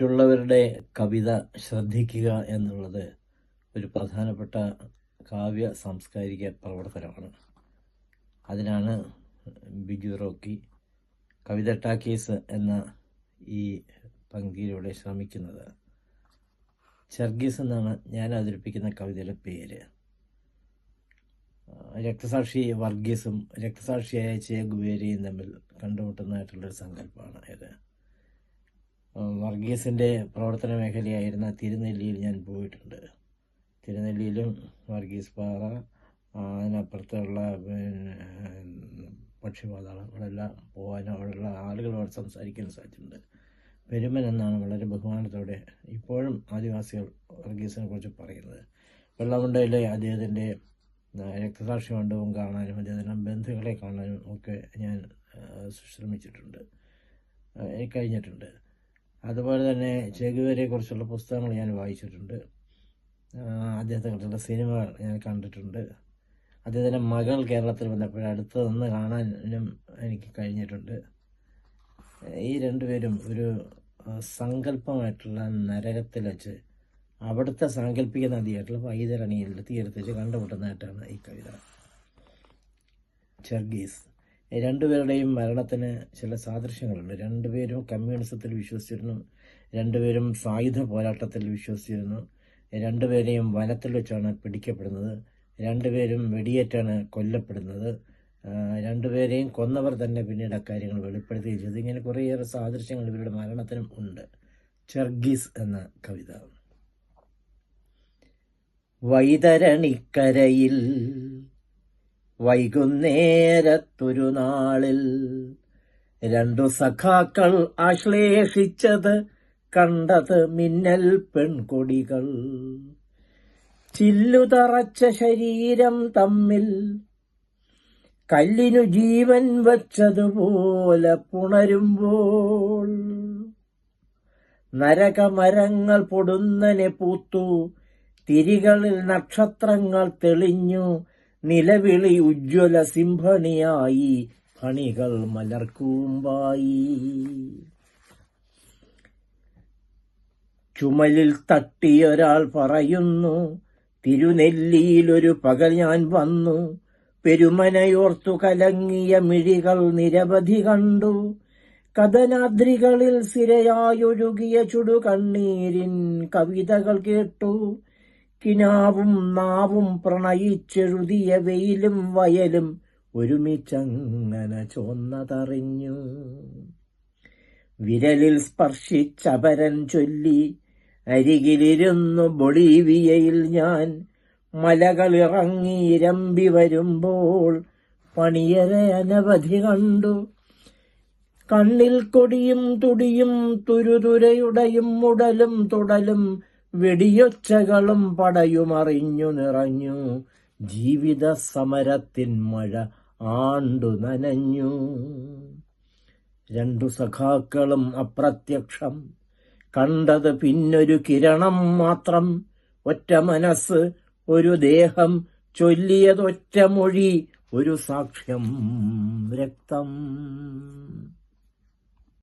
മറ്റുള്ളവരുടെ കവിത ശ്രദ്ധിക്കുക എന്നുള്ളത് ഒരു പ്രധാനപ്പെട്ട കാവ്യ സാംസ്കാരിക പ്രവർത്തനമാണ്. അതിനാണ് ബിജു റോക്കി കവിത ടാക്കീസ് എന്ന ഈ പങ്ക്തിയിലൂടെ ശ്രമിക്കുന്നത്. ചർഗീസ് എന്നാണ് ഞാൻ അവതരിപ്പിക്കുന്ന കവിതയുടെ പേര്. രക്തസാക്ഷി വർഗീസും രക്തസാക്ഷിയായ ചേ ഗുവേരിയും തമ്മിൽ കണ്ടുമുട്ടുന്നതായിട്ടുള്ളൊരു സങ്കല്പമാണ് ഇത്. വർഗീസിന്റെ പ്രവർത്തന മേഖലയായിരുന്ന തിരുനെല്ലിയിൽ ഞാൻ പോയിട്ടുണ്ട്. തിരുനെല്ലിയിലും വർഗീസ് പാറ അതിനപ്പുറത്തുള്ള പിന്നെ പക്ഷിപാതാളം അവിടെല്ലാം പോകാനും അവിടെയുള്ള ആളുകളോട് സംസാരിക്കാൻ സാധിച്ചിട്ടുണ്ട്. പെരുമൻ എന്നാണ് വളരെ ബഹുമാനത്തോടെ ഇപ്പോഴും ആദിവാസികൾ വർഗീസിനെ കുറിച്ച് പറയുന്നത്. വെള്ളമുണ്ടയിലെ അദ്ദേഹത്തിന്റെ രക്തസാക്ഷി മണ്ഡപം കാണാനും അദ്ദേഹത്തിന്റെ ബന്ധുക്കളെ കാണാനും ഒക്കെ ഞാൻ ശ്രമിച്ചിട്ടുണ്ട് കഴിഞ്ഞിട്ടുണ്ട്. അതുപോലെ തന്നെ ചെകുവരെ കുറിച്ചുള്ള പുസ്തകങ്ങൾ ഞാൻ വായിച്ചിട്ടുണ്ട്. അദ്ദേഹത്തെ കുറിച്ചുള്ള സിനിമകൾ ഞാൻ കണ്ടിട്ടുണ്ട്. അദ്ദേഹത്തിന്റെ മകൾ കേരളത്തിൽ വന്നപ്പോൾ അടുത്ത് നിന്ന് കാണാനും എനിക്ക് കഴിഞ്ഞിട്ടുണ്ട്. ഈ രണ്ടുപേരും ഒരു സങ്കല്പമായിട്ടുള്ള നരകത്തിൽ വെച്ച് അവിടുത്തെ സാങ്കല്പിക നദിയായിട്ടുള്ള വൈതരണിയിൽ തീരത്ത് വെച്ച് കണ്ടുമുട്ടുന്നതായിട്ടാണ് ഈ കവിത. ചെർഗീസ്. രണ്ടുപേരുടെയും മരണത്തിന് ചില സാദൃശ്യങ്ങളുണ്ട്. രണ്ടുപേരും കമ്മ്യൂണിസത്തിൽ വിശ്വസിച്ചിരുന്നു. രണ്ടുപേരും സായുധ പോരാട്ടത്തിൽ വിശ്വസിച്ചിരുന്നു. രണ്ടുപേരെയും വനത്തിൽ വെച്ചാണ് പിടിക്കപ്പെടുന്നത്. രണ്ടുപേരും വെടിയേറ്റാണ് കൊല്ലപ്പെടുന്നത്. രണ്ടുപേരെയും കൊന്നവർ തന്നെ പിന്നീട് അക്കാര്യങ്ങൾ വെളിപ്പെടുത്തുകയും ചെയ്തു. ഇങ്ങനെ കുറേയേറെ സാദൃശ്യങ്ങൾ ഇവരുടെ മരണത്തിനും ഉണ്ട്. ചെർഗീസ് എന്ന കവിത. വൈതരണിക്കരയിൽ വൈകുന്നേരത്തൊരു നാളിൽ രണ്ടു സഖാക്കൾ ആശ്ലേഷിച്ചത് കണ്ടത് മിന്നൽ പെൺകൊടികൾ. ചില്ലുതറച്ച ശരീരം തമ്മിൽ കല്ലിനു ജീവൻ വച്ചതുപോലെ പുണരുമ്പോൾ നരകമരങ്ങൾ പൊടുന്നനെ പൂത്തു തിരികളിൽ നക്ഷത്രങ്ങൾ തെളിഞ്ഞു നിലവിളി ഉജ്ജ്വല സിംഹണിയായി ഫണികൾ മലർക്കൂമ്പായി. ചുമലിൽ തട്ടിയൊരാൾ പറയുന്നു തിരുനെല്ലിയിലൊരു പകൽ ഞാൻ വന്നു. പെരുമനയോർത്തു കലങ്ങിയ മിഴികൾ നിരവധി കണ്ടു. കഥനാദ്രികളിൽ സിരയായൊഴുകിയ ചുടുകണ്ണീരിൻ കവിതകൾ കേട്ടു. കിനാവും നാവും പ്രണയിച്ചെഴുതിയ വെയിലും വയലും ഒരുമിച്ചങ്ങനെ ചോന്നതറിഞ്ഞു. വിരലിൽ സ്പർശിച്ചപരൻ ചൊല്ലി അരികിലിരുന്നു ബൊളീവിയയിൽ ഞാൻ. മലകളിറങ്ങി ഇരമ്പി വരുമ്പോൾ പണിയരെ അനവധി കണ്ടു. കണ്ണിൽ കൊടിയും തുടിയും തുരുതുരയുടയും മുടലും തുടലും വെടിയൊച്ചകളും പടയുമറിഞ്ഞു നിറഞ്ഞു. ജീവിത സമരത്തിൻ മഴ ആണ്ടു നനഞ്ഞു. രണ്ടു സഖാക്കളും അപ്രത്യക്ഷം. കണ്ടത് പിന്നൊരു കിരണം മാത്രം. ഒറ്റ മനസ്സ് ഒരു ദേഹം ചൊല്ലിയതൊറ്റ മൊഴി ഒരു സാക്ഷ്യം രക്തം.